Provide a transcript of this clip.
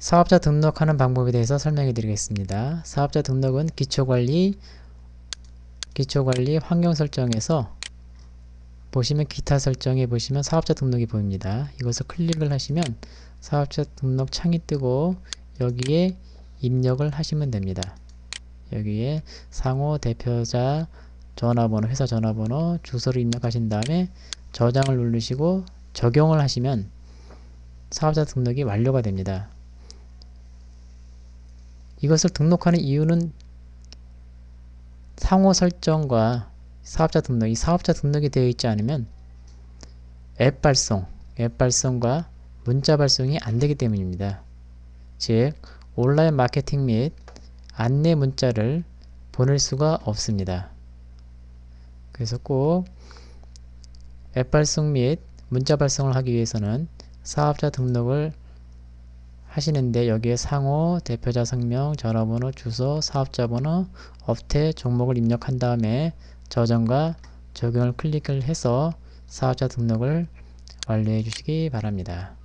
사업자 등록하는 방법에 대해서 설명해 드리겠습니다. 사업자 등록은 기초관리, 기초관리 환경 설정에서 보시면 기타 설정에 보시면 사업자 등록이 보입니다. 이것을 클릭을 하시면 사업자 등록 창이 뜨고 여기에 입력을 하시면 됩니다. 여기에 상호 대표자 전화번호, 회사 전화번호, 주소를 입력하신 다음에 저장을 누르시고 적용을 하시면 사업자 등록이 완료가 됩니다. 이것을 등록하는 이유는 상호 설정과 사업자 등록, 이 사업자 등록이 되어 있지 않으면 앱 발송, 앱 발송과 문자 발송이 안 되기 때문입니다. 즉, 온라인 마케팅 및 안내 문자를 보낼 수가 없습니다. 그래서 꼭 앱 발송 및 문자 발송을 하기 위해서는 사업자 등록을 하시는데 여기에 상호, 대표자 성명, 전화번호, 주소, 사업자 번호, 업태, 종목을 입력한 다음에 저장과 적용을 클릭을 해서 사업자 등록을 완료해 주시기 바랍니다.